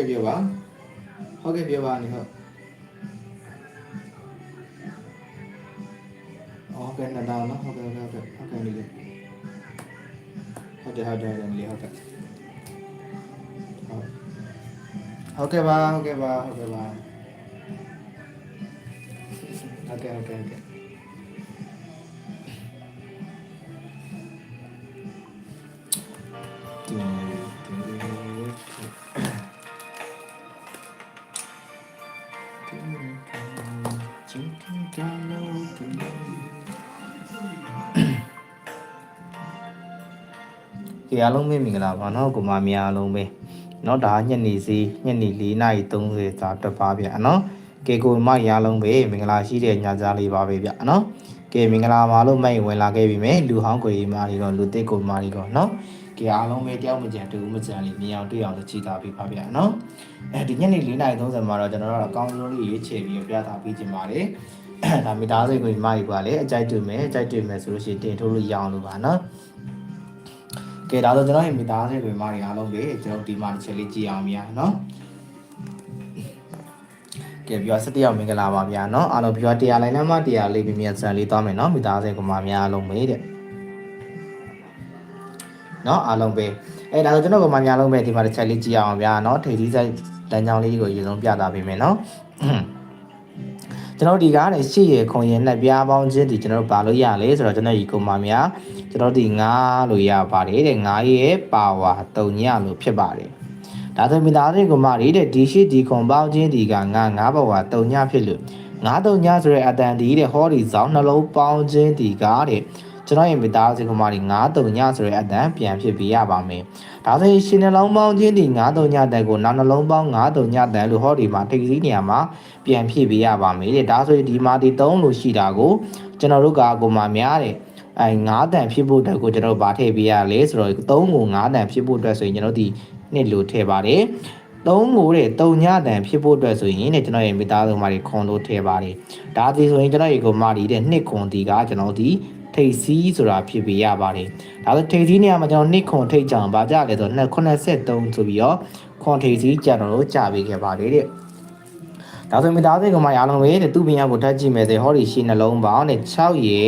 ယ်လိုဟုတ်ကဲ့ပြောပါဟုတ်ကဲ့ပြောပါနေဟုတ်ဟုတ်ကဲ့နှစ်တောင်းနော်ဟုတ်ကဲ့ဟုတ်ကဲ့ဟုတ်ကဲ့နေလေဟုတ်တယ်ဟုတ်တယ်ဟုတ်တယ်နေလေဟုတ်ကဲ့ဟုတ်ဟုတ်ကဲ့ပါဟုတ်ကဲ့ပါဟုတ်ကဲ့ပါဟုတ်ကဲ့ဟုတ်ကဲ့ဟုတ်ကဲ့ ကြအားလုံးပဲမင်္ဂလာပါเนาะကိုမမများအားလုံးပဲเนาะဒါညနေစီညနေ4နာရီ30သာတက်ပါဗျာเนาะကေကိုမရအားလုံးပဲမင်္ဂလာရှိတဲ့ညကြားလေးပါပဲဗျာเนาะကဲမင်္ဂလာပါလို့မိုက်ဝင်လာခဲ့ပြီမယ်လူဟောင်းကိုကြီးမာတွေတော့လူသိကိုမာတွေတော့เนาะကဲအားလုံးပဲတယောက်မကြံတူမကြံလေးမြင်အောင်တွေ့အောင်ကြည်တာပေးပါဗျာเนาะအဲဒီညနေ4နာရီ30မှာတော့ကျွန်တော်တို့အကောင်းဆုံးလေးရွေးချယ်ပြီးပြသပေးခြင်းပါတယ်ဒါမိသားစုကိုကြီးမာတွေကလည်းအကြိုက်တွေ့မယ်အကြိုက်တွေ့မယ်ဆိုလို့ရှိရင်တင်ထိုးလို့ရအောင်လို့ပါเนาะ ကဲဒါဆိုကျွန်တော်ရဲ့မိသားစုတွေမာတွေအားလုံးပဲကျွန်တော်ဒီမှာတစ်ချက်လေးကြည့်အောင်ဗျာနော်ကဲပြောစတဲ့ရောက်မင်္ဂလာပါဗျာနော်အားလုံးပြောတရားလိုင်းနံပါတ်တရားလေးပြမြတ်ဆန်လေးသွားမယ်နော်မိသားစုကမာများအားလုံးပဲတဲ့နော်အားလုံးပဲအဲဒါဆိုကျွန်တော်ကမာများအားလုံးပဲဒီမှာတစ်ချက်လေးကြည့်အောင်ဗျာနော်ထိပ်သီးဆိုင်တန်းချောင်းလေးကိုရေဆုံးပြသပေးမယ်နော် ကျွန်တော်ဒီကားနဲ့ရှေ့ရခုံရင်နှစ်ပြားပေါင်းချင်းဒီကျွန်တော်တို့ပါလို့ရလေဆိုတော့ကျွန်တော်ဒီကိုမာများကျွန်တော်ဒီ9လို့ရပါတယ်တဲ့9ရဲ့ပါဝါ3ညလို့ဖြစ်ပါတယ်ဒါဆိုမိသားစုကမာတွေတဲ့ဒီရှိဒီခွန်ပေါင်းချင်းဒီက9 9ပါဝါ3ညဖြစ်လို့9 3ညဆိုရဲအတန်ဒီတဲ့ဟောဒီဇောင်းနှလုံးပေါင်းချင်းဒီကားတဲ့ ကျွန်တော်ရဲ့မိသားစုကမာတွေ9 3ညဆိုရဲအတန်ပြန်ဖြစ်ပြရပါမယ်ဒါဆိုရင်ရှင်နှလုံးပေါင်းချင်းဒီ9 3ညတန်ကိုနောက်နှလုံးပေါင်း9 3ညတန်လို့ဟောဒီမှာထိပ်စည်းနေရာမှာပြန်ဖြစ်ပြရပါမယ်တဲ့ဒါဆိုရင်ဒီမှာဒီ3လို့ရှိတာကိုကျွန်တော်တို့ကကိုမာများတဲ့အဲ9တန်ဖြစ်ဖို့အတွက်ကိုကျွန်တော်တို့ဗာထည့်ပေးရလဲဆိုတော့3ကို9တန်ဖြစ်ဖို့အတွက်ဆိုရင်ကျွန်တော်ဒီနှစ်လို့ထည့်ပါတယ်3ကိုတဲ့3ညတန်ဖြစ်ဖို့အတွက်ဆိုရင်တဲ့ကျွန်တော်ရဲ့မိသားစုမာတွေခွန်လို့ထည့်ပါတယ်ဒါဒီဆိုရင်ကျွန်တော်ရေကိုမာဒီတဲ့နှစ်ခွန်ဒီကကျွန်တော်ဒီ ထိတ်စီးဆိုတာဖြစ်ပေးရပါတယ်ဒါဆိုထိတ်စီးနေရာမှာကျွန်တော်နှစ်ခွန်ထိတ်ကြအောင်ဗာကြလဲဆိုတော့283ဆိုပြီးတော့ခွန်ထိတ်စီးကြတော့လို့ကြာပေးခဲ့ပါတယ်တဲ့ဒါဆိုမိသားစုကမာရအောင်ပဲတဲ့သူ့ပညာကိုထပ်ကြည့်မယ်ဆိုဟောဒီရှင်းနှလုံးပေါင်းတဲ့6ရေ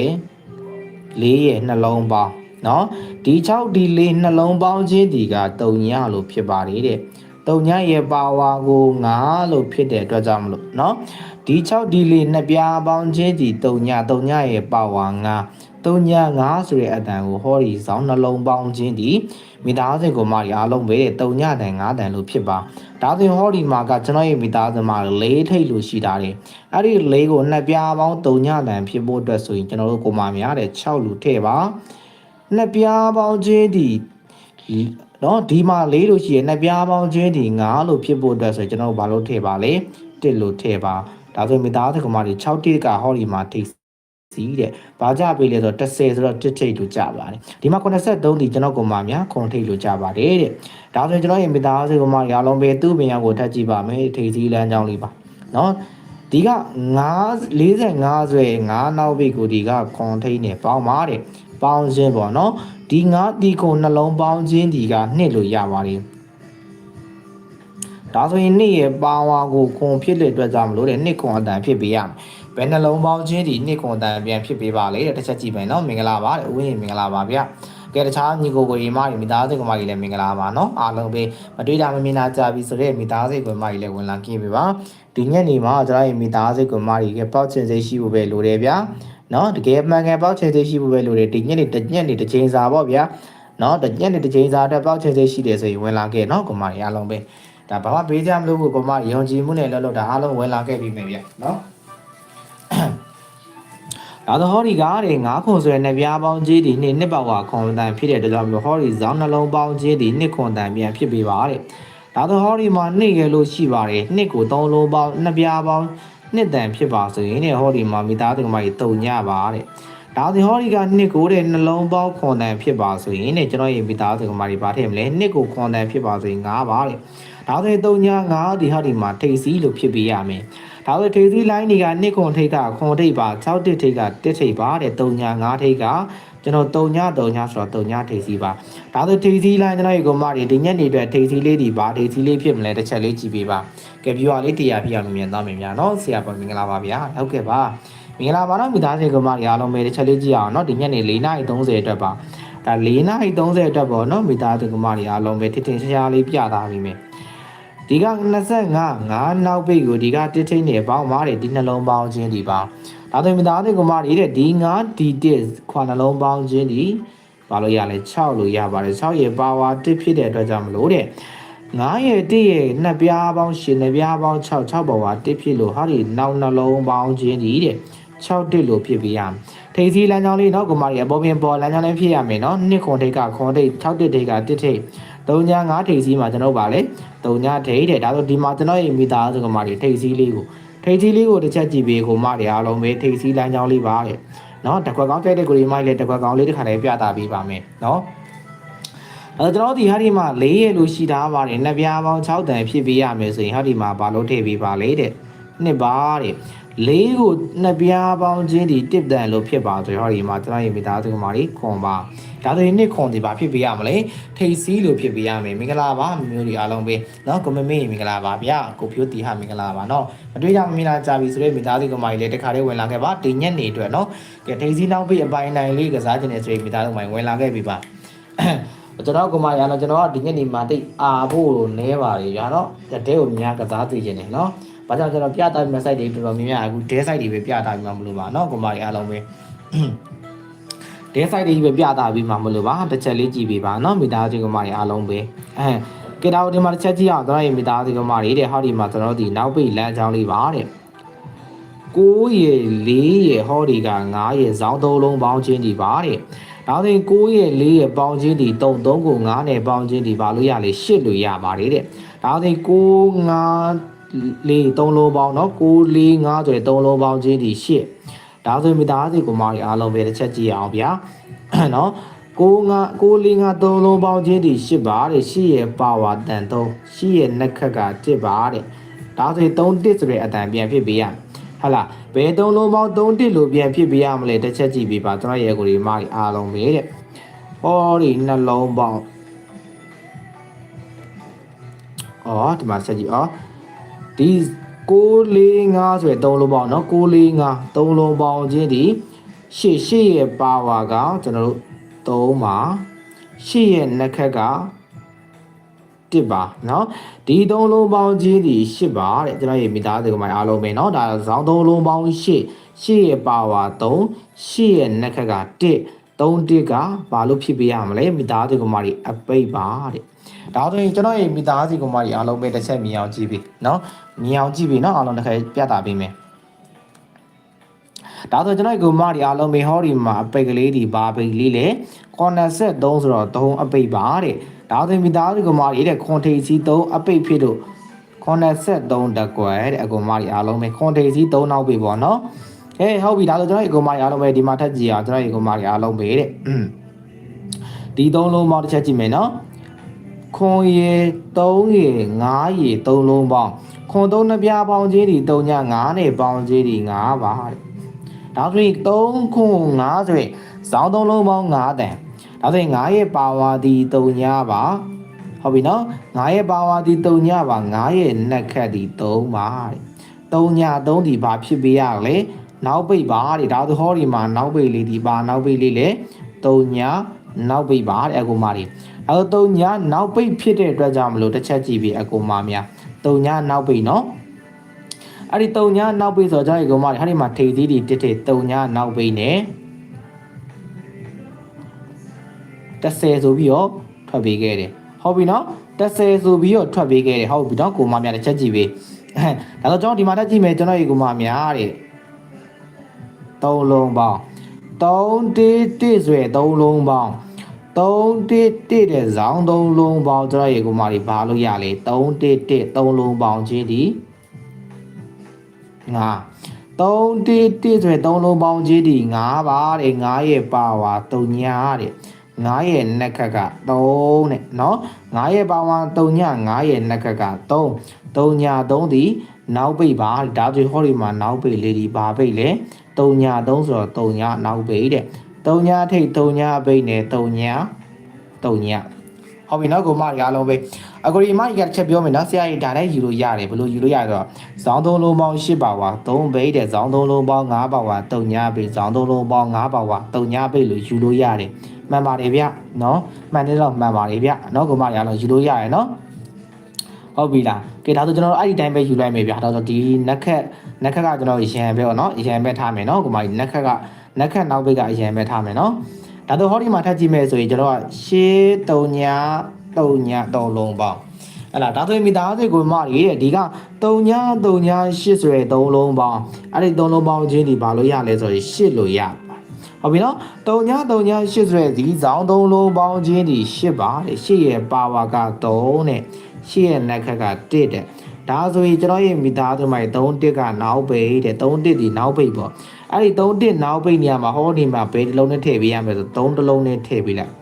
4ရဲ့နှလုံးပေါင်းเนาะဒီ6ဒီ4နှလုံးပေါင်းချင်းဒီက3ညလို့ဖြစ်ပါတယ်တဲ့3ညရဲ့ပါဝါကို9လို့ဖြစ်တဲ့အတွက်ကြောင့်မလို့เนาะဒီ6ဒီ4နှစ်ပြားပေါင်းချင်းဒီ3ည3ညရဲ့ပါဝါ9 3ည9ဆိုတဲ့အတန်ကိုဟောဒီဇောင်းနှလုံးပေါင်းချင်းဒီမိသားစုကိုမရီအားလုံးပဲတဲ့3ညတန်9တန်လို့ဖြစ်ပါဒါဆိုရင်ဟောဒီမှာကကျွန်တော်ရဲ့မိသားစုမှာ၄ထိတ်လို့ရှိတာတယ်အဲ့ဒီ၄ကိုနှစ်ပြားပေါင်း3ညတန်ဖြစ်ဖို့အတွက်ဆိုရင်ကျွန်တော်တို့ကိုမများတဲ့6လူထည့်ပါနှစ်ပြားပေါင်းချင်းဒီနော်ဒီမှာ၄လို့ရှိရင်နှစ်ပြားပေါင်းချင်းဒီ9လို့ဖြစ်ဖို့အတွက်ဆိုရင်ကျွန်တော်တို့ဘာလို့ထည့်ပါလဲ1လို့ထည့်ပါဒါဆိုရင်မိသားစုကမရီ6တိကဟောဒီမှာထိတ် စီးတဲ့။ဘာကြပေးလဲဆိုတော့30ဆိုတော့တစ်ထိတ်လို့ကြပါတယ်။ဒီမှာ83ဒီကျွန်တော်ကောင်မများခွန်ထိတ်လို့ကြပါတယ်တဲ့။ဒါဆိုရင်ကျွန်တော်ရဲ့မိသားစုကောင်မရအောင်ပဲသူ့ပင်ရကိုထပ်ကြည့်ပါမယ်။ထိတ်စီးလမ်းကြောင်းလေးပါ။နော်။ဒီက9 45ဆိုရင်9နောက်ပိတ်ကိုဒီကခွန်ထိတ်နဲ့ပေါင်းပါတဲ့။ပေါင်းခြင်းပေါ့နော်။ဒီ9ဒီခွန်နှလုံးပေါင်းခြင်းဒီကနှစ်လို့ရပါတယ်။ဒါဆိုရင်နှစ်ရဲ့ပါဝါကိုခွန်ဖြစ်တဲ့အတွက်ကြောင့်မလို့တဲ့နှစ်ခွန်အတန်ဖြစ်ပေးရမယ် ဘယ်နှလုံးပေါင်းချင်းဒီနှစ်ခွန်အတန်ပြန်ဖြစ်ပေးပါလေတဲ့တစ်ချက်ကြည့်မယ်နော်မင်္ဂလာပါတဲ့ဥယျာဉ်မင်္ဂလာပါဗျကဲတခြားညီကိုကိုရီမတွေမိသားစုကမကြီးလည်းမင်္ဂလာပါနော်အားလုံးပဲမတွေ့တာမမြင်တာကြာပြီဆိုတော့မိသားစုကမကြီးလည်းဝင်လာကြည့်ပေးပါဒီညနေမှာကျွန်တော်ရဲ့မိသားစုကမကြီးကပေါက်ချင်စိတ်ရှိဖို့ပဲလိုတယ်ဗျာနော်တကယ်မှန်ကန်ပေါက်ချင်စိတ်ရှိဖို့ပဲလိုတယ်ဒီညနေတစ်ညနေတစ်ချိန်စာပေါ့ဗျာနော်တစ်ညနေတစ်ချိန်စာအတွက်ပေါက်ချင်စိတ်ရှိတယ်ဆိုရင်ဝင်လာခဲ့နော်ကမကြီးအားလုံးပဲဒါဘာမှဘေးကြမလို့ကိုကမယုံကြည်မှုနဲ့လှုပ်လှုပ်တာအားလုံးဝင်လာခဲ့ပြီမယ်ဗျနော် နောက်တော့ဟောဒီကားတဲ့ငါးခွန်ဆိုတဲ့နှစ်ပြားပေါင်းကြီးဒီနှစ်နှစ်ပေါက်ကခွန်တန်ဖြစ်တဲ့တကြောင်မျိုးဟောဒီဇောင်းနှလုံးပေါင်းကြီးဒီနှစ်ခွန်တန်ပြန်ဖြစ်ပေးပါတဲ့နောက်တော့ဟောဒီမှာနှစ်ရလို့ရှိပါတယ်နှစ်ကိုသုံးလုံးပေါင်းနှစ်ပြားပေါင်းနှစ်တန်ဖြစ်ပါဆိုရင်တဲ့ဟောဒီမှာမိသားစုမှတုံညပါတဲ့ဒါသင်ဟောဒီကနှစ်ကိုတဲ့နှလုံးပေါင်းခွန်တန်ဖြစ်ပါဆိုရင်တဲ့ကျွန်တော်ရေမိသားစုမှတွေဘာထည့်မလဲနှစ်ကိုခွန်တန်ဖြစ်ပါဆိုရင်၅ပါတဲ့ ဒါဆိုရင်တုံည9ဒီဟာဒီမှာထိတ်စီလို့ဖြစ်ပေးရမယ်ဒါဆိုထိပ်သီးလိုင်းတွေကနှစ်ခွန်ထိတ်ကခွန်ထိတ်ပါ6တစ်ထိတ်ကတစ်ထိတ်ပါတဲ့3ညာ5ထိတ်ကကျွန်တော်တုံညတုံညဆိုတော့တုံညထိပ်စီးပါဒါဆိုထိပ်စီးလိုင်းကျွန်တော်ရေကိုမတွေဒီညနေအတွက်ထိပ်စီးလေးဒီပါထိပ်စီးလေးဖြစ်မလဲတစ်ချက်လေးကြည့်ပေးပါကဲ viewer လေးတရားပြရမြင်သွားမြင်များနော်ဆရာပေါ်မင်္ဂလာပါဗျာဟုတ်ကဲ့ပါမင်္ဂလာပါတော့မိသားစုကမတွေအားလုံးပဲတစ်ချက်လေးကြည့်အောင်နော်ဒီညနေ4:30အတွက်ပါဒါ4:30အတွက်ပေါ့နော်မိသားစုကမတွေအားလုံးပဲထင်ထင်ရှားရှားလေးပြသားပြီးမယ် ဒီက25 5နောက်ပိတ်ကိုဒီကတစ်ထိန်နေပေါင်းမားတယ်ဒီနှလုံးပေါင်းခြင်းဒီပေါင်းဒါဆိုမိသားစုကမတွေတဲ့ဒီ9ဒီ1ခွာနှလုံးပေါင်းခြင်းဒီဘာလို့ရလဲ6လို့ရပါတယ်6ရဲ့ပါဝါ1ဖြစ်တဲ့အတွက်ကြောင့်မလို့တဲ့9ရဲ့1ရဲ့နှစ်ပြားပေါင်း10နှစ်ပြားပေါင်း6 6ပါဝါ1ဖြစ်လို့ဟာဒီနောက်နှလုံးပေါင်းခြင်းဒီတဲ့6တစ်လို့ဖြစ်ပြီးရမယ်ထိပ်စီးလမ်းကြောင်းလေးနော်ကိုမကြီးအပေါ်ပြင်ပေါ်လမ်းကြောင်းလေးဖြစ်ရမယ်နော်နှစ်ခွန်ထိတ်ကခွန်ထိတ်6တစ်ထိတ်ကတစ်ထိတ် 3ညာ5ထိပ်စီးမှာကျွန်တော်ပါလေ3ညာထိတ်တဲ့ဒါဆိုဒီမှာကျွန်တော်ရဲ့မိသားစုကမကြီးထိပ်စီးလေးကိုထိပ်စီးလေးကိုတစ်ချက်ကြည့်ပေးကိုမကြီးအားလုံးပဲထိပ်စီးလမ်းကြောင်းလေးပါတဲ့နော်တကွက်ကောင်းကြိုက်တဲ့ကိုရီမိုက်လည်းတကွက်ကောင်းလေးတစ်ခါလေးပြတာပေးပါမယ်နော်အဲကျွန်တော်ဒီဟာဒီမှာ၄ရလို့ရှိထားပါတယ်နှစ်ပြားပေါင်း6တန်ဖြစ်ပေးရမယ်ဆိုရင်ဟာဒီမှာဘာလို့ထည့်ပေးပါလဲတဲ့နှစ်ပါတဲ့ လေးကိုနှစ်ပြားပေါင်းချင်းဒီတစ်တန်လို့ဖြစ်ပါဆိုရင်ဟောဒီမှာကျွန်တော်ရေမိသားစုကမာလေးခွန်ပါဒါဆိုရင်နှစ်ခွန်ဒီပါဖြစ်ပေးရမလဲထိတ်စီးလို့ဖြစ်ပေးရမယ်မင်္ဂလာပါမျိုးတွေအားလုံးပဲเนาะကိုမမေမင်္ဂလာပါဗျာကိုဖြိုးတီဟာမင်္ဂလာပါเนาะမတွေ့ကြမင်္ဂလာကြပြီဆိုတော့မိသားစုကမာလေးလည်းတခါလေးဝင်လာခဲ့ပါဒီညက်နေအတွက်เนาะကဲထိတ်စီးနောက်ပြီးအပိုင်းနိုင်လေးကစားခြင်းနေဆိုရင်မိသားစုမိုင်ဝင်လာခဲ့ပြီပါကျွန်တော်ကမှရတော့ကျွန်တော်ကဒီညနေမှာတိတ်အာဖို့နဲပါလေရတော့တဲကိုများကစားသိခြင်းနေเนาะ ဘာကြောင့်ကျွန်တော်ပြတာမဲ့ site တွေတော်တော်များများအခု day site တွေပဲပြတာပြီးမှမလို့ပါเนาะကမှရအားလုံးပဲ day site တွေပဲပြတာပြီးမှမလို့ပါတစ်ချက်လေးကြည့်ပေးပါเนาะမိသားစုကမှရအားလုံးပဲအဲကဲဒါဒီမှာတစ်ချက်ကြည့်အောင်ကျွန်တော်ရဲ့မိသားစုကမှရတဲ့ဟောဒီမှာကျွန်တော်ဒီနောက်ပိတ်လမ်းကြောင်းလေးပါတဲ့9ရေ4ရေဟောဒီက9ရေဇောင်းသုံးလုံးပေါင်းချင်းဒီပါတဲ့ဒါဆိုရင်9ရဲ့4ရဲ့ပေါင်းချင်းဒီ3 3ကို9နဲ့ပေါင်းချင်းဒီပါလို့ရလေ8လို့ရပါတယ်တဲ့ဒါဆိုရင်9 9 လေး3လုံးပေါင်းเนาะ9 4 5ဆိုရင်3လုံးပေါင်းချင်းဒီ8ဒါဆိုရင်မိသားစုကိုမကြီးအားလုံးပဲတစ်ချက်ကြည့်အောင်ဗျာเนาะ9 9 9 4 5 3လုံးပေါင်းချင်းဒီ8ပါတဲ့8ရဲ့ပါဝါတန်3 8ရဲ့နှက်ခက်က1ပါတဲ့ဒါဆိုရင်3 1ဆိုတဲ့အတန်ပြန်ဖြစ်ပေးရမယ်ဟုတ်လားဘယ်သုံးလုံးပေါင်း3တစ်လို့ပြန်ဖြစ်ပေးရမလဲတစ်ချက်ကြည့်ပေးပါကျွန်တော်ရဲ့ကိုဒီမကြီးအားလုံးပဲတဲ့ဟောဒီနှလုံးပေါင်းအော်ဒီမှာဆက်ကြည့်အော် ဒီ645ဆိုရယ်3လုံးပေါင်းเนาะ645 3လုံးပေါင်းချင်းဒီရှေ့ရှေ့ရဲ့ပါဝါကကျွန်တော်တို့3ပါရှေ့ရဲ့နှက်ခက်ကတစ်ပါเนาะဒီသုံးလုံးပေါင်းချင်းဒီ8ပါတဲ့ကျွန်တော်ရေမိသားစုကမှအားလုံးပဲเนาะဒါဇောင်းသုံးလုံးပေါင်း8 8ရဲ့ပါဝါ3 8ရဲ့နှက်ခက်က1 3တစ်ကဘာလို့ဖြစ်ပေးရမလဲမိသားစုကမှတွေအပိတ်ပါတဲ့ ဒါဆိုရင်ကျွန်တော်ရေမိသားစုကမှတွေအားလုံးပဲတစ်ချက်မြင်အောင်ကြည့်ပြီเนาะမြင်အောင်ကြည့်ပြီเนาะအားလုံးတစ်ခါပြတာပေးမယ်ဒါဆိုကျွန်တော်ကိုမတွေအားလုံးပဲဟောဒီမှာအပိတ်ကလေးဒီဘာပိတ်လေးလေကော်နာဆက်3ဆိုတော့3အပိတ်ပါတဲ့ဒါဆိုမိသားစုကမာရီတဲ့ခွန်ထေစီ3အပိတ်ဖြစ်လို့ခွန်73တက်ကွယ်တဲ့အကောင်မကြီးအားလုံးပဲခွန်ထေစီ3နောက်ပြီပေါ့နော်ဟဲ့ဟုတ်ပြီဒါဆိုကျွန်တော်အကောင်မကြီးအားလုံးပဲဒီမှာထက်ကြည့်အောင်ကျွန်တော်အကောင်မကြီးအားလုံးပဲတဲ့ဒီ3လုံးပေါင်းတစ်ချက်ကြည့်မယ်နော် ခွန်ရေ3ရေ5ရေ3လုံးပေါင်းခွန်3နှစ်ပြားပေါင်းချင်းဒီ3ည5နဲ့ပေါင်းချင်းဒီ5ပါတဲ့ဒါဆိုရင်3ခွန်5ဆိုရင်ဇောင်း3လုံးပေါင်း5တန်ဒါဆိုရင်9ရဲ့ပါဝါဒီ3ညပါဟုတ်ပြီနော်9ရဲ့ပါဝါဒီ3ညပါ9ရဲ့နှက်ခတ်ဒီ3ပါတဲ့3ည3ဒီဘာဖြစ်ပေးရလဲနောက်ပိတ်ပါတဲ့ဒါဆိုဟောဒီမှာနောက်ပိတ်လေးဒီပါနောက်ပိတ်လေးလေ3ညနောက်ပိတ်ပါတဲ့အကူမတွေ အဲတော့3ညနောက်ပိတ်ဖြစ်တဲ့အတွက်ကြောင့်မလို့တစ်ချက်ကြည့်ပြီးအကူမများ3ညနောက်ပိတ်နော်အဲ့ဒီ3ညနောက်ပိတ်ဆိုတော့ကျွန်တော်ဒီကောင်မတွေဟာဒီမှာထိပ်သီးဒီတစ်ထိပ်3ညနောက်ပိတ်နဲ့30ဆိုပြီးတော့ထွက်ပေးခဲ့တယ်ဟုတ်ပြီနော်30ဆိုပြီးတော့ထွက်ပေးခဲ့တယ်ဟုတ်ပြီနော်ကိုမများတစ်ချက်ကြည့်ပေးဒါတော့ကျွန်တော်ဒီမှာတက်ကြည့်မယ်ကျွန်တော်ရေကိုမများတဲ့သုံးလုံးပေါင်း3တိတိဆိုရယ်3လုံးပေါင်း 3တိတိတဲ့ဇောင်း3လုံးပေါင်းကျွန်တော်ရေကိုမတွေဘာလို့ရလဲ3တိတိ3လုံးပေါင်းချင်းဒီငါ3တိတိဆိုရယ်3လုံးပေါင်းချင်းဒီ9ပါတဲ့9ရဲ့ပါဝါ3ညာတဲ့9ရဲ့နှက်ခက်က3တဲ့เนาะ9ရဲ့ပါဝါ3ည9ရဲ့နှက်ခက်က3 3ည3ဒီနောက်ပိတ်ပါဒါဆိုဟောဒီမှာနောက်ပိတ်လေးဒီဘာပိတ်လဲ3ည3ဆိုတော့3ညနောက်ပိတ်တဲ့ 3ညထိတ်3ညအပိတ်နဲ့3ည3ညဟုတ်ပြီနော်ကိုမရအားလုံးပဲအကိုဒီမကြီးကတစ်ချက်ပြောမယ်နော်ဆရာကြီးဒါလည်းယူလို့ရတယ်ဘယ်လိုယူလို့ရလဲဆိုတော့ဇောင်းသုံးလုံးပေါင်း8ပါဝါ3ဘိတ်တဲ့ဇောင်းသုံးလုံးပေါင်း5ပါဝါ3ညပိတ်ဇောင်းသုံးလုံးပေါင်း5ပါဝါ3ညပိတ်လို့ယူလို့ရတယ်မှန်ပါတယ်ဗျနော်မှန်တယ်တော့မှန်ပါတယ်ဗျနော်ကိုမရအားလုံးယူလို့ရတယ်နော်ဟုတ်ပြီလားကဲဒါဆိုကျွန်တော်တို့အဲ့ဒီတိုင်းပဲယူလိုက်မယ်ဗျာဒါဆိုဒီနက်ခက်နက်ခက်ကကျွန်တော်ရန်ပဲပေါ့နော်ရန်ပဲထားမယ်နော်ကိုမကြီးနက်ခက်က နက်ခက်နောက်ဘက်ကရန်ပဲထားမယ်နော်ဒါဆိုဟောဒီမှာထပ်ကြည့်မယ်ဆိုရင်ကျွန်တော်ကရှေး3ည3ည3လုံးပေါင်းဟဲ့လားဒါဆိုရင်မိသားစုကိုမကြီးတဲ့ဒီက3ည3ည8ဆိုရယ်3လုံးပေါင်းအဲ့ဒီ3လုံးပေါင်းချင်းဒီဘာလို့ရလဲဆိုရင်8လို့ရပါဟုတ်ပြီနော်3ည3ည8ဆိုရယ်ဒီဇောင်း3လုံးပေါင်းချင်းဒီ8ပါတဲ့8ရဲ့ပါဝါက3တဲ့8ရဲ့နက်ခက်က1တဲ့ ဒါဆိုရင်ကျွန်တော်ရဲ့မိသားစုမိုင်3တစ်ကနောက်ပိတ်တဲ့3တစ်ဒီနောက်ပိတ်ပေါ့အဲ့ဒီ3တစ်နောက်ပိတ်နေရာမှာဟောဒီမှာဘယ်တစ်လုံးနဲ့ထည့်ပေးရမလဲဆို3တစ်လုံးနဲ့ထည့်ပေးလိုက်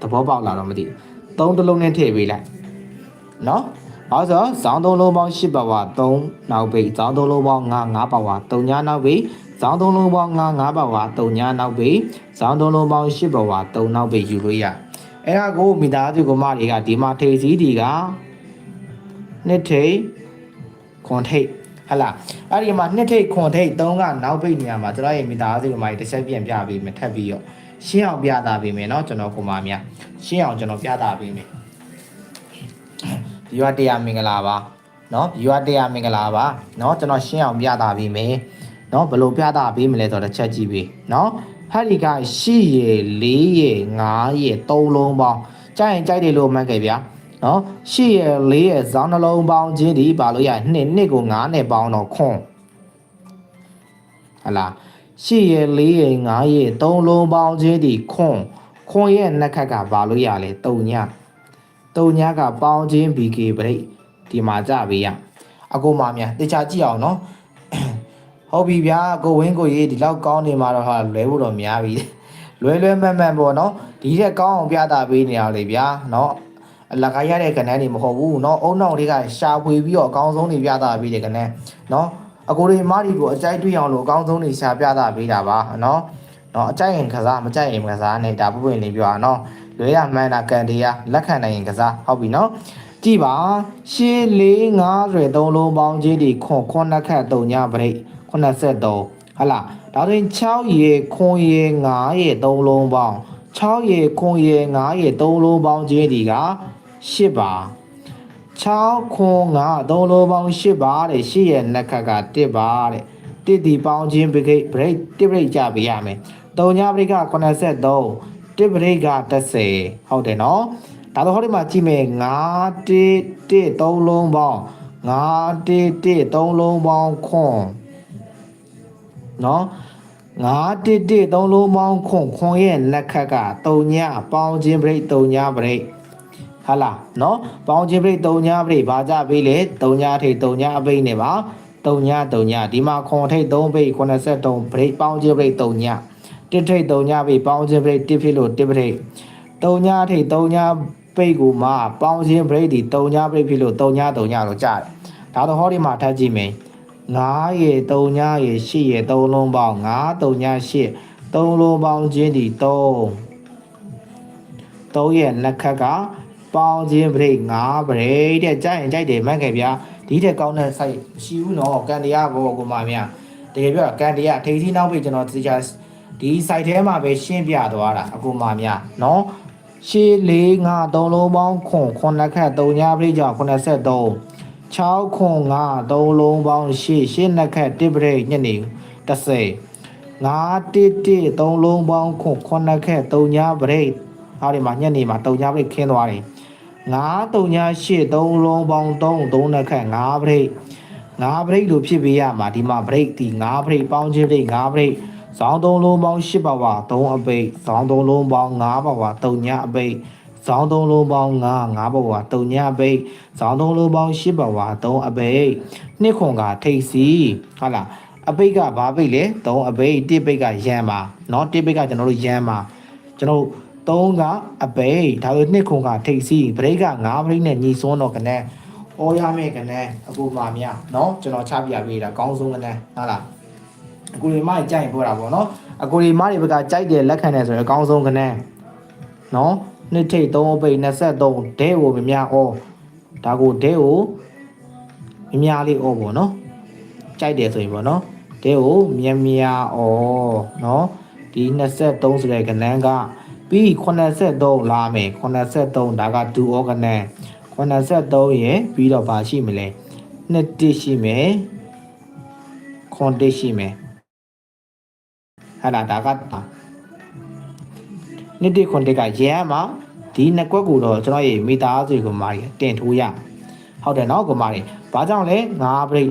သဘောပေါက်လာတော့မသိဘူး3တစ်လုံးနဲ့ထည့်ပေးလိုက်နော်ဘာလို့ဆိုဇောင်း3လုံးပေါင်း8ပါဝါ3နောက်ပိတ်ဇောင်း3လုံးပေါင်း9 9ပါဝါ3ညနောက်ပိတ်ဇောင်း3လုံးပေါင်း9 9ပါဝါ3ညနောက်ပိတ်ဇောင်း3လုံးပေါင်း8ပါဝါ3နောက်ပိတ်ယူလို့ရအဲ့ဒါကိုမိသားစုကမတွေကဒီမှာထိပ်စည်းတွေကနှစ်ထိပ် ခွန်ထိပ်ဟဟလားအဲ့ဒီမှာနှစ်ထိပ်ခွန်ထိပ်သုံးကနောက်ပိတ်နေရာမှာကျွန်တော်ရဲ့မိသားစုကမတွေတစ်ချက်ပြန်ပြပေးမယ်ထပ်ပြီးတော့ရှင်းအောင်ပြတာပေးမယ်เนาะကျွန်တော်ကိုမများရှင်းအောင်ကျွန်တော်ပြတာပေးမယ်ဒီရွာတရားမင်္ဂလာပါเนาะဒီရွာတရားမင်္ဂလာပါเนาะကျွန်တော်ရှင်းအောင်ပြတာပေးမယ်เนาะဘယ်လိုပြတာပေးမလဲဆိုတော့တစ်ချက်ကြည့်ပေးเนาะဟတ်ဒီကရှိရ၄ရ၅ရ၃လုံးပေါင်းကြိုက်ရင်ကြိုက်တယ်လို့မှတ်ခဲ့ဗျာ နော်ရှစ်ရယ်လေးရယ်ဇောင်းနှလုံးပေါင်းခြင်းဒီပါလို့ရနှစ်နှစ်ကို9နဲ့ပေါင်းတော့ခွန်းဟလာရှစ်ရယ်လေးရယ်9ရယ်3လုံးပေါင်းခြင်းဒီခွန်းခွန်းရဲ့နှစ်ခက်ကပါလို့ရလဲ3ည3ညကပေါင်းခြင်း BK ပရိတ်ဒီမှာကြပေးရအကိုမများတေချာကြည့်အောင်နော်ဟုတ်ပြီဗျာကိုဝင်းကိုရေးဒီလောက်ကောင်းနေမှာတော့ဟာလွဲဖို့တော့များပြီလွဲလွဲမှန်မှန်ပေါ့နော်ဒီထက်ကောင်းအောင်ပြတာပေးနေရလေဗျာနော် အလကားရတဲ့ကဏ္ဍတွေမဟုတ်ဘူးเนาะအုံနောက်တွေကရှာဖွေပြီးတော့အကောင်းဆုံးတွေပြသပေးတဲ့ကဏ္ဍเนาะအကိုတွေမားဒီကိုအကြိုက်တွေ့အောင်လို့အကောင်းဆုံးတွေရှာပြသပေးတာပါเนาะเนาะအကြိုက်ရင်ကစားမကြိုက်ရင်မကစားနဲ့ဒါပုပွင့်လေးပြောအောင်เนาะလွဲရမှန်းတာကန်တရားလက်ခံနိုင်ရင်ကစားဟုတ်ပြီเนาะကြည့်ပါရှင်း၄၅ဆိုရယ်၃လုံးပေါင်းကြီးဒီခွန်ခွန်နှက်ခတ်၃ညပရိတ်83ဟုတ်လားဒါဆိုရင်6ရေခွန်ရေ9ရေ3လုံးပေါင်း6ရေခွန်ရေ9ရေ3လုံးပေါင်းကြီးဒီက 8ပါ6ခွန်9 3လုံးပေါင်း8ပါတဲ့8ရဲ့နှက်ခတ်က1ပါတဲ့တစ်ဒီပေါင်းချင်းဘရိတ်ဘရိတ်တစ်ဘရိတ်ကြပေးရမယ်3ညဘရိတ်က83တစ်ဘရိတ်က30ဟုတ်တယ်နော်ဒါတော့ဟောဒီမှာကြည့်မယ်9တစ်တစ်3လုံးပေါင်း9တစ်တစ်3လုံးပေါင်းခွန်နော်ငါတစ်တစ်သုံးလုံးပေါင်းခွန်ခွန်ရဲ့လက်ခက်က3ညပေါင်းချင်းဘရိတ်3ညဘရိတ် ဟာလားနော်ပေါင်းချင်းဘရိတ်3ညဘရိတ်ဘာကြပေးလဲ3ညထိတ်3ညအပိတ်နေပါ3ည3ညဒီမှာခွန်ထိတ်3ဘရိတ်83ဘရိတ်ပေါင်းချင်းဘရိတ်3ညတစ်ထိတ်3ညဘရိတ်ပေါင်းချင်းဘရိတ်တစ်ဖြစ်လို့တစ်ဘရိတ်3ညထိတ်3ညပိတ်ကိုမှပေါင်းချင်းဘရိတ်ဒီ3ညဘရိတ်ဖြစ်လို့3ည3ညလို့ကြားတယ်ဒါတော့ဟောဒီမှာထပ်ကြည့်မယ်9ရေ3ညရေ8ရေ3လုံးပေါင်း9 3ည8 3လုံးပေါင်းခြင်းဒီ3 3ရဲ့လက်ခက်က ပေါင်းခြင်းဗရိတ်9ဗရိတ်တဲ့ကြိုက်ရင်ကြိုက်တယ်မှတ်ခဲ့ဗျာဒီတဲ့ကောင်းတဲ့ site မရှိဘူးနော်ကန်တရားဘောကိုမများတကယ်ပြောကန်တရားထိထီနောက်ပြီကျွန်တော်တရားဒီ site ထဲမှာပဲရှင်းပြသွားတာအကူမများနော်ရှေး၄၅3လုံးပေါင်းခွန်ခွန်လက်ခက်3ညဗရိတ်ကြောင့်83 6ခွန်5 3လုံးပေါင်း8 8နှစ်ခက်1ပရိတ်ညနေ30 5တစ်တစ်3လုံးပေါင်းခွန်9နှစ်ခက်3ညပရိတ်ဟောဒီမှာညနေမှာ3ညပရိတ်ခင်းသွားတယ် 9 3ည8 3လုံးပေါင်း3 3နှစ်ခက်5ပရိတ်5ပရိတ်လို့ဖြစ်ပေးရမှာဒီမှာပရိတ်ဒီ5ပရိတ်ပေါင်းခြင်းပရိတ်5ပရိတ်ဇောင်း3လုံးပေါင်း8ပါဝါ3အပိတ်ဇောင်း3လုံးပေါင်း5ပါဝါ3ညအပိတ်ဇောင်း3လုံးပေါင်း9 5ပါဝါ3ညအပိတ်ဇောင်း3လုံးပေါင်း8ပါဝါ3အပိတ်နှစ်ခွန်ကထိတ်စီဟုတ်လားအပိတ်ကဘာပိတ်လဲ3အပိတ်1ပိတ်ကရမ်းပါเนาะ1ပိတ်ကကျွန်တော်တို့ရမ်းပါကျွန်တော်တို့ 3ကအပိတ်ဒါဆိုနှစ်ခွန်ကထိတ်စီဘရိတ်က9ဘရိတ်နဲ့ညီစွန်းတော့ကနေအော်ရမယ်ကနေအကူပါမြเนาะကျွန်တော်ချပြပေးတာအကောင်းဆုံးကနေဟုတ်လား အကူတွေမကြိုက်ပြောတာပေါ့နော် အကိုဒီမတွေဘက်ကကြိုက်တယ်လက်ခံတယ်ဆိုရင်အကောင်းဆုံးကနန်းနော်နှစ်ထိတ်3အပိတ်23ဒဲကိုမများဩဒါကိုဒဲကိုမများလေးဩပေါ့နော်ကြိုက်တယ်ဆိုရင်ပေါ့နော်ဒဲကိုမြများဩနော်ဒီ23ဆိုတဲ့ကနန်းက ပြီး83လာမယ်83ဒါကဒူဩကနန်း83ရဲ့ပြီးတော့ဘာရှိမလဲနှစ်တိရှိမယ်ခွန်တိရှိမယ်ဟာလာဒါကနှစ်တိခွန်တိကရဲမှာဒီနှစ်ကွက်ကိုတော့ကျွန်တော်ရေမိသားစုကိုမာရီတင်ထိုးရဟုတ်တယ်နော်ကိုမာရီဘာကြောင့်လဲငါပြိ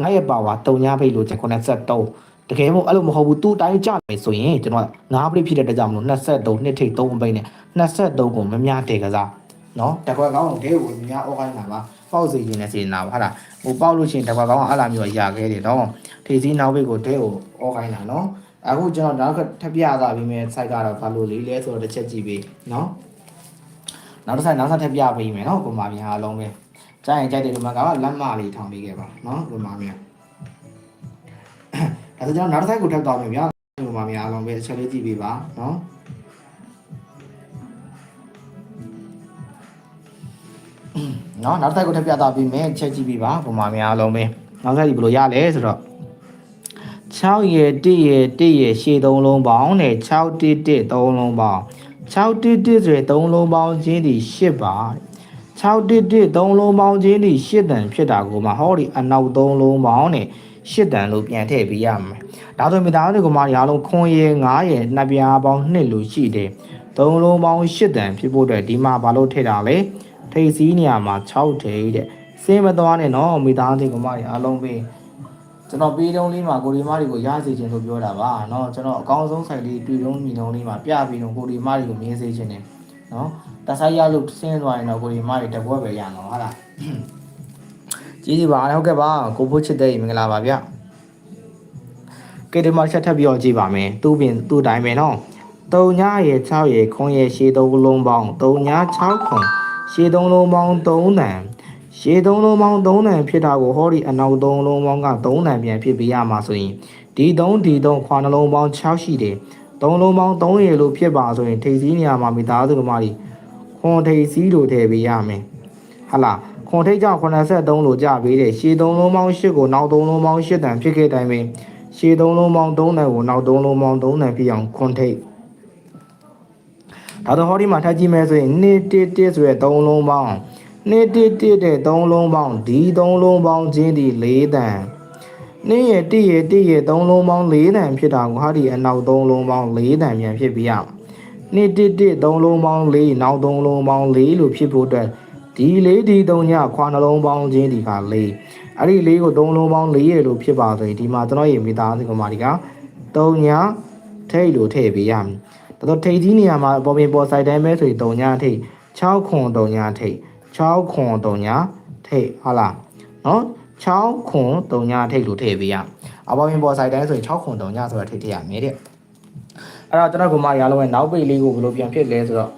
ငါရဲ့ပါဝါတုံညာဖိတ်လို့ချက်83 တကယ်မို့အဲ့လိုမဟုတ်ဘူးသူ့တိုင်းကြမယ်ဆိုရင်ကျွန်တော်ငါးပြိဖြစ်တဲ့တကြောင်မလို့23နှစ်ထိတ်3အပိတ်နဲ့23ကိုမများတယ်ကစားနော်တကွက်ကောင်းတော့ဒဲကိုများအောက်ခိုင်းတာပါပေါက်စီရင်နဲ့စီနာပါဟာလားဟိုပေါက်လို့ရှိရင်တကွက်ကောင်းအဲ့လိုမျိုးရာခဲတယ်နော်ထေစီနောက်ဘိတ်ကိုဒဲကိုအောက်ခိုင်းတာနော်အခုကျွန်တော်နောက်ထပ်ပြသားပြီးမယ်စိုက်ကတော့ဘာလို့လေးလဲဆိုတော့တစ်ချက်ကြည့်ပေးနော်နောက်တစ်ဆိုင်နောက်ဆက်ထပ်ပြပေးမယ်နော်ကိုမာပြန်အားလုံးပဲကြိုက်ရင်ကြိုက်တယ်ဒီမှာကလမ်းမလေးထောင်ပေးခဲ့ပါနော်ကိုမာပြန် ဒါဆိုကျွန်တော်နောက်တစ်ဆိုင်ကိုထပ်သွားမယ်ဗျာကိုမာပြန်အားလုံးပဲတစ်ချက်လေးကြည့်ပေးပါနော်နော်နောက်တစ်ဆိုင်ကိုထပ်ပြသားပြီးမယ်ချက်ကြည့်ပေးပါကိုမာပြန်အားလုံးပဲနောက်ဆက်ဒီဘယ်လိုရလဲဆိုတော့6ရဲ့1ရဲ့1ရဲ့ရှေ့သုံးလုံးပေါင်းနဲ့6 1 1 3လုံးပေါင်း6 1 1ဆိုရင်3လုံးပေါင်းချင်းဒီ8ပါ6 1 1 3လုံးပေါင်းချင်းဒီ8တန်ဖြစ်တာကိုမှဟောဒီအနောက်3လုံးပေါင်းနဲ့ 8တန်လို့ပြန်ထည့်ပေးရမယ်ဒါဆိုမိသားစုကမှဒီအားလုံးခွန်ရဲ့9ရဲ့နှစ်ပြားပေါင်း2လို့ရှိတယ်3လုံးပေါင်း8တန်ဖြစ်ဖို့အတွက်ဒီမှာဘာလို့ထည့်တာလဲထိပ်စည်းနေရာမှာ6ထိပ်တဲ့စင်းမသွားနဲ့နော်မိသားစုကမှဒီအားလုံးပဲကျွန်တော်ပေးတုံးလေးမှာကိုဒီမတွေကိုရစေချင်လို့ပြောတာပါเนาะကျွန်တော်အကောင်းဆုံးဆိုင်လေးတွေ့တုံးမိတုံးလေးမှာပြပြီးတော့ကိုဒီမတွေကိုမြင်စေချင်တယ်เนาะတဆိုင်ရလို့ဆင်းသွားရင်တော့ကိုဒီမတွေတပွဲပဲရအောင်ဟုတ်လား ကြီးကြီးပါဟုတ်ကဲ့ပါကိုဖို့ချစ်တဲ့မင်္ဂလာပါဗျကဲဒီမှာချက်ထပ်ပြီးတော့ကြည့်ပါမယ်သူ့ပြင်သူ့တိုင်းပဲနော်3ညရေ6ရေခွန်ရေရှေးသုံးလုံးပေါင်း3ည6ခွန်ရှေးသုံးလုံးပေါင်း3တန်ရှေးသုံးလုံးပေါင်း3တန်ဖြစ်တာကိုဟောဒီအနောက်သုံးလုံးပေါင်းက3တန်ပြန်ဖြစ်ပေးရမှာဆိုရင်ဒီ3ဒီ3ခွာနှလုံးပေါင်း6ရှိတယ်3လုံးပေါင်း3ရေလို့ဖြစ်ပါဆိုရင်ထိပ်စည်းနေရာမှာမိသားစုကမှဒီခွန်ထိပ်စည်းလို့ထည့်ပေးရမယ်ဟလား ခွန်ထိပ်ကြောင့်83လို့ကြပေးတယ်ရှေးသုံးလုံးပေါင်း8ကိုနောက်3လုံးပေါင်း8တန်ဖြစ်ခဲ့တိုင်းပဲရှေးသုံးလုံးပေါင်း3တန်ကိုနောက်3လုံးပေါင်း3တန်ဖြစ်အောင်ခွန်ထိပ်ဒါတော့ဟောဒီမှာထပ်ကြည့်မယ်ဆိုရင်1 1 1ဆိုရဲ3လုံးပေါင်းနှစ်တစ်တစ်တဲ့3လုံးပေါင်းဒီ3လုံးပေါင်းချင်းဒီ4တန်နှစ်ရဲ့တစ်ရဲ့တစ်ရဲ့3လုံးပေါင်း4တန်ဖြစ်တာကိုဟာဒီအနောက်3လုံးပေါင်း4တန်ပြန်ဖြစ်ပြရမှာနှစ်တစ်တစ်3လုံးပေါင်း4နောက်3လုံးပေါင်း4လို့ဖြစ်ဖို့အတွက် ဒီ4ဒီ3ညခွာနှလုံးပေါင်းချင်းဒီက4အဲ့ဒီ4ကို3လုံးပေါင်း4ရဲ့လို့ဖြစ်ပါဆိုရင်ဒီမှာကျွန်တော်ရေမိသားစုကမာဒီက3ညထိတ်လို့ထည့်ပေးရမယ်တော်ထိတ်ကြီးနေရာမှာပေါ်ပင်ပေါ်ဆိုင်တိုင်းပဲဆိုရင်3ညထိတ်6ခွန်3ညထိတ်6ခွန်3ညာထိတ်ဟုတ်လားနော်6ခွန်3ညာထိတ်လို့ထည့်ပေးရအပေါ်ပြင်ပေါ်ဆိုင်တိုင်းဆိုရင်6ခွန်3ညာဆိုတာထိတ်ထည့်ရမယ်တဲ့အဲ့တော့ကျွန်တော်ကမှရလုံးရဲ့နောက်ပိတ်လေးကိုဘယ်လိုပြန်ဖြစ်လဲဆိုတော့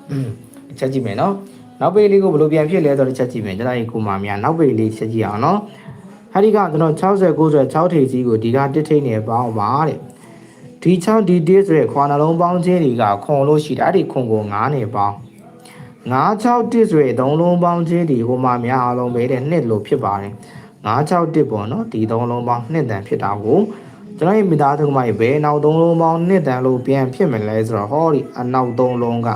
ချက်ကြည့်မယ်နော် နောက်ပိတ်လေးကိုဘယ်လိုပြန်ဖြစ်လဲဆိုတော့ချက်ကြည့်မယ်ကျွန်တော်ဒီကိုမှများနောက်ပိတ်လေးချက်ကြည့်အောင်နော်ဟာဒီကကျွန်တော်60 90 6ထိပ်စီးကိုဒီကတစ်ထိပ်နဲ့ပေါင်းပါတဲ့ဒီ6ဒီ1ဆိုရယ်ခွာနှလုံးပေါင်းခြင်းတွေကခွန်လို့ရှိတာအဲ့ဒီခွန်ကို9နဲ့ပေါင်း961ဆိုရင်သုံးလုံးပေါင်းချင်းဒီဟိုမှာများအားလုံးပဲတဲ့နှစ်လို့ဖြစ်ပါတယ်961ပေါ့နော်ဒီသုံးလုံးပေါင်းနှစ်တန်ဖြစ်တာကိုကျွန်တော်ရဲ့မိသားစုကမှဘယ်နောက်သုံးလုံးပေါင်းနှစ်တန်လို့ပြန်ဖြစ်မလဲဆိုတော့ဟောဒီအနောက်သုံးလုံးက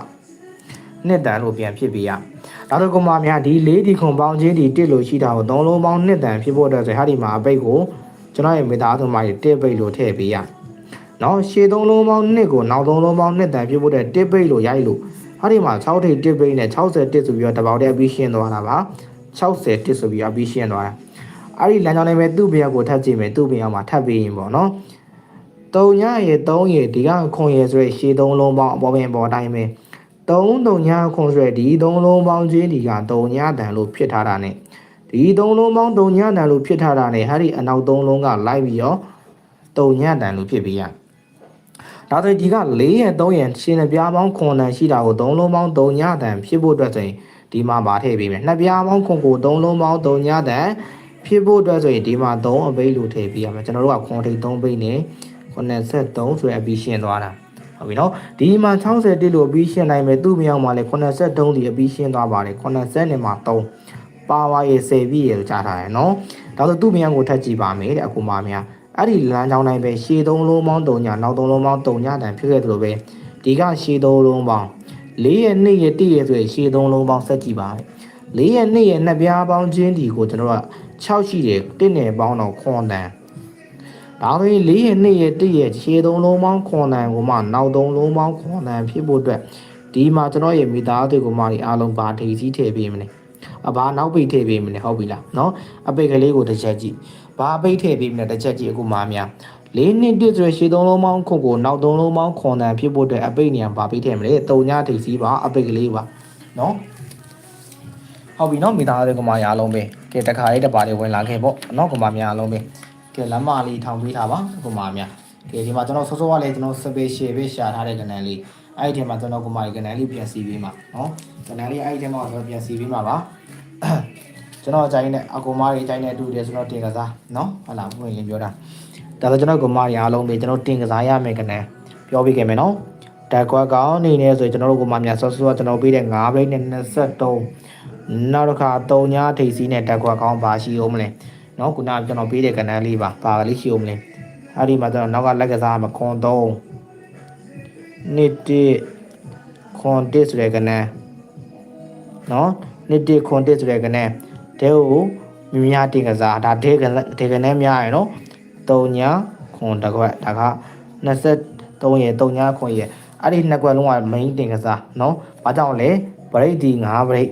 နှစ်တန်လို့ပြန်ဖြစ်ပြီးရဒါတော့ကမှများဒီလေးဒီခွန်ပေါင်းချင်းဒီတစ်လို့ရှိတာကိုသုံးလုံးပေါင်းနှစ်တန်ဖြစ်ဖို့အတွက်ဆိုဟာဒီမှာအပိတ်ကိုကျွန်တော်ရဲ့မိသားစုမှတစ်ပိတ်လို့ထည့်ပေးရနော်ရှေ့သုံးလုံးပေါင်းနှစ်ကိုနောက်သုံးလုံးပေါင်းနှစ်တန်ဖြစ်ဖို့အတွက်တစ်ပိတ်လို့ရိုက်လို့ဟာဒီမှာ6ထိပ်တစ်ပိတ်နဲ့60တစ်ဆိုပြီးတော့တပေါက်တည်းပြီးရှင်းသွားတာပါ60တစ်ဆိုပြီးတော့ပြီးရှင်းသွားတာအဲ့ဒီလမ်းကြောင်းလေးပဲသူ့ဘယောက်ကိုထပ်ကြည့်မယ်သူ့ဘယောက်မှာထပ်ပြီးရင်ပေါ့နော်3ညရေ3ရေဒီကခွန်ရေဆိုရရှေး3လုံးပေါင်းအပေါ်ပင်ပေါ်တိုင်းပဲ 3 3ညခွန်ဆိုရဒီ3လုံးပေါင်းချင်းဒီက3ညတန်လို့ဖြစ်ထားတာ ਨੇ ဒီ3လုံးပေါင်း3ညတန်လို့ဖြစ်ထားတာ ਨੇ ဟာဒီအနောက်3လုံးကလိုက်ပြီးတော့3ညတန်လို့ဖြစ်ပြီးရဒါဆိုဒီက4ရက်3ရက်ရှင်နှပြားပေါင်းခွန်တန်ရှိတာကို3လုံးပေါင်း3ညတန်ဖြစ်ဖို့အတွက်ဆိုရင်ဒီမှာဗာထည့်ပေးမယ်နှစ်ပြားပေါင်းခွန်ကို3လုံးပေါင်း3ညတန်ဖြစ်ဖို့အတွက်ဆိုရင်ဒီမှာ3အပိတ်လို့ထည့်ပေးရမယ်ကျွန်တော်တို့ကခွန်ထိတ်3ပိတ်နဲ့83ဆိုတဲ့အပြီးရှင်းသွားတာ ဟုတ်ပြီနော်ဒီမှာ60တိလို့အပြီးရှင်းနိုင်မယ်သူ့မြောက်မှာလဲ83ဒီအပြီးရှင်းသွားပါတယ်80နဲ့မှာ3ပါဝါရေစေပြီးရေလို့ကြားထားတယ်နော်ဒါဆိုသူ့မြောက်ကိုထပ်ကြည့်ပါမယ်တဲ့အခုမှများအဲ့ဒီလမ်းကြောင်းတိုင်းပဲရှေးသုံးလုံးပေါင်း3ညနောက်3လုံးပေါင်း3ညတန်ဖြစ်ခဲ့တယ်လို့ပဲဒီကရှေးသုံးလုံးပေါင်း4ရက်2ရက်1ရက်ဆိုရင်ရှေးသုံးလုံးပေါင်းဆက်ကြည့်ပါမယ်4ရက်2ရက်နှစ်ပြားပေါင်းချင်းဒီကိုကျွန်တော်က6ရှိတယ်1နယ်ပေါင်းတော့ခွန်တန် ဒါတွင်၄ရက်၂ရက်၁ရက်ခြေသုံးလုံးပေါင်းခွန်နိုင်ကိုမှနောက်သုံးလုံးပေါင်းခွန်နိုင်ဖြစ်ဖို့အတွက်ဒီမှာကျွန်တော်ရဲ့မိသားစုကိုမှဒီအားလုံးဘာဒိတ်ကြီးထည့်ပေးမလဲအဘာနောက်ပိတ်ထည့်ပေးမလဲဟုတ်ပြီလားနော်အပိတ်ကလေးကိုတစ်ချက်ကြည့်ဘာပိတ်ထည့်ပေးမလဲတစ်ချက်ကြည့်အခုမှများ၄နှစ်တည်းဆိုရင်ရှေ့သုံးလုံးပေါင်းခွန်ကိုနောက်သုံးလုံးပေါင်းခွန်တန်ဖြစ်ဖို့အတွက်အပိတ်နေရဘာပိတ်ထည့်မလဲတုံညဒိတ်ကြီးပါအပိတ်ကလေးပါနော်ဟုတ်ပြီနော်မိသားစုကမှရအောင်ပဲကဲတခါလေးတစ်ပါးလေးဝင်လာခဲ့ပေါ့နော်ကမှများအောင်ပဲ ကဲလမ်းမလေးထောင်ပေးထားပါခုမှများကဲဒီမှာကျွန်တော်စောစောကလည်းကျွန်တော် special ပဲရှာထားတဲ့ကဏ္ဍလေးအဲ့ဒီထဲမှာကျွန်တော်ကမှကဏ္ဍလေးပြန်စီပေးမှာနော်ကဏ္ဍလေးအဲ့ဒီထဲမှာကျွန်တော်ပြန်စီပေးမှာပါကျွန်တော်အကြိုင်းနဲ့အကူမကြီးအကြိုင်းနဲ့အတူတယ်ဆိုတော့တင်ကစားနော်ဟုတ်လားဘုရင်ရင်ပြောတာဒါဆိုကျွန်တော်ကမကြီးအားလုံးပဲကျွန်တော်တင်ကစားရမယ်ကဏ္ဍပြောပြခဲ့မယ်နော်တက်ကွက်ကောင်းနေနေဆိုရင်ကျွန်တော်တို့ကမှများစောစောကကျွန်တော်ပေးတဲ့9ဘိတ်နဲ့23နောက်တစ်ခါ3ညထိပ်စီးနဲ့တက်ကွက်ကောင်းပါရှိအောင်မလဲ နော်ခုနကကျွန်တော်ပေးတဲ့ကဏ္ဍလေးပါပါကလေးရှိအောင်မလဲအဲ့ဒီမှာကျွန်တော်နောက်ကလက်ကစားမှာခွန်3နှစ်တိခွန်တစ်ဆိုတဲ့ကဏ္ဍနော်နှစ်တိခွန်တစ်ဆိုတဲ့ကဏ္ဍတဲကိုမြများတင်ကစားဒါဒေကဒေကဏ္ဍများရယ်နော်3ညာခွန်တစ်ခွက်ဒါက23ရဲ့3ညာခွန်ရဲ့အဲ့ဒီနှစ်ခွက်လုံးက main တင်ကစားနော်ဘာကြောင့်လဲ break ဒီ9 break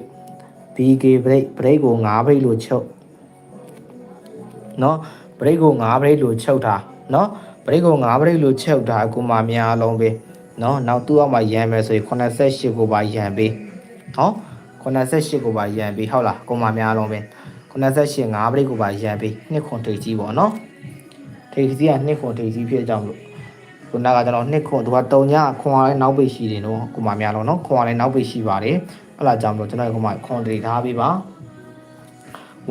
BK break break ကို9 break လို့ချုပ် နော်ဘရိတ်ကို9ဘရိတ်လို့ချုပ်တာနော်ဘရိတ်ကို9ဘရိတ်လို့ချုပ်တာအခုမှများလုံးပဲနော်နောက်သူ့အောက်မှာရန်မယ်ဆိုရင်88ကိုပါရန်ပေးဟော88ကိုပါရန်ပေးဟုတ်လားအခုမှများလုံးပဲ88 9ဘရိတ်ကိုပါရန်ပေးနှစ်ခွန်ထိပ်ကြီးပေါ့နော်ထိပ်ကြီးကနှစ်ခွန်ထိပ်ကြီးဖြစ်ကြောင်းလို့ခုနကကျွန်တော်နှစ်ခွန်သူကတုံညခွန်ရလည်းနောက်ပိတ်ရှိတယ်နော်အခုမှများလုံးနော်ခွန်ရလည်းနောက်ပိတ်ရှိပါတယ်အဲ့ဒါကြောင့်မလို့ကျွန်တော်ခုမှခွန်ထိပ်ထားပေးပါ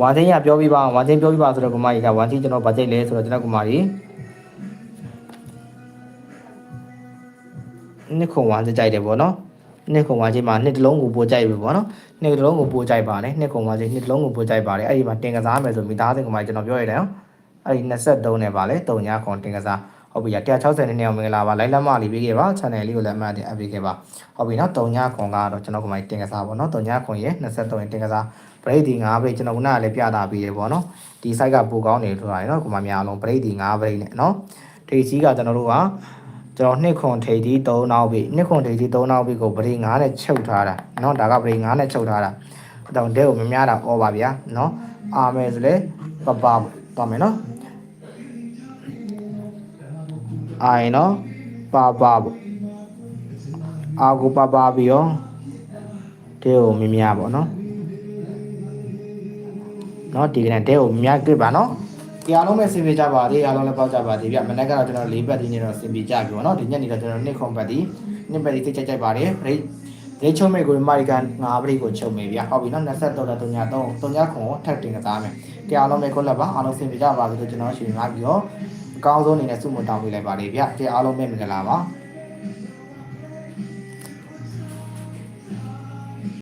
ဝါချင်းရပြောပြပါဝါချင်းပြောပြပါဆိုတော့ကမကြီးကဝါချင်းကျွန်တော်ဗတ်ဂျက်လဲဆိုတော့ကျွန်တော်ကမကြီးနှစ်ခုံဝါချင်းကြိုက်တယ်ပေါ့နော်နှစ်ခုံဝါချင်းမှာနှစ်တလုံးကိုပို့ကြိုက်ပြီပေါ့နော်နှစ်တလုံးကိုပို့ကြိုက်ပါတယ်နှစ်ခုံဝါချင်းနှစ်တလုံးကိုပို့ကြိုက်ပါတယ်အဲ့ဒီမှာတင်ကစားမယ်ဆိုမိသားစုကမကြီးကျွန်တော်ပြောရတယ်နော်အဲ့ဒီ23နဲ့ပါလေ3ညခွန်တင်ကစားဟုတ်ပြီ160နဲ့နေအောင်မင်္ဂလာပါလိုက်လက်မလေးပေးခဲ့ပါ channel လေးကိုလည်းအမှတ်တင်အပ်ပေးခဲ့ပါဟုတ်ပြီနော်3ညခွန်ကတော့ကျွန်တော်ကမကြီးတင်ကစားပေါ့နော်3ညခွန်ရဲ့23ရင်တင်ကစား break ဒီ9 break ကျွန်တော်ခုနကလည်းပြတာပြီးတယ်ပေါ့နော်ဒီ site ကပိုကောင်းတယ်ဆိုတာနော်ကိုမများအောင် break ဒီ9 break နဲ့နော်ထိပ်စီးကကျွန်တော်တို့ကကျွန်တော်နှစ်ခွန်ထိပ်ဒီ3နောက်ပြီနှစ်ခွန်ထိပ်ဒီ3နောက်ပြီကို break 9နဲ့ချုပ်ထားတာနော်ဒါက break 9နဲ့ချုပ်ထားတာအတောင်တဲကိုမများတာဩပါဗျာနော်အာမယ်ဆိုလေပပပါမယ်နော်အိုင်နော်ပါပါအာကိုပါပါပြီးရောတဲကိုမများပေါ့နော် နော်ဒီကနေ့တဲကိုမြတ်တွေ့ပါနော်ဒီအားလုံးပဲဆင်ပြေကြပါသေးအားလုံးလည်းပေါက်ကြပါသေးဗျမနေ့ကတော့ကျွန်တော်၄ပတ်ဒီနေ့တော့ဆင်ပြေကြပြီပေါ့နော်ဒီညနေတော့ကျွန်တော်နှစ်ခုံပတ်ဒီနှစ်ပတ်ဒီသိကြကြပါတယ်ဗရိတ်ရေချုံမေကိုမာရီကန်ငါးပရိတ်ကိုချုပ်မေဗျဟုတ်ပြီနော်23တော့3ည3 3ညခွန်ကိုထပ်တင်ကစားမယ်ဒီအားလုံးပဲခွက်လက်ပါအားလုံးဆင်ပြေကြပါဆိုတော့ကျွန်တော်ရှင်ငါပြီးတော့အကောင်းဆုံးအနေနဲ့စုမတောင်းပေးလိုက်ပါလေဗျဒီအားလုံးပဲမင်္ဂလာပါ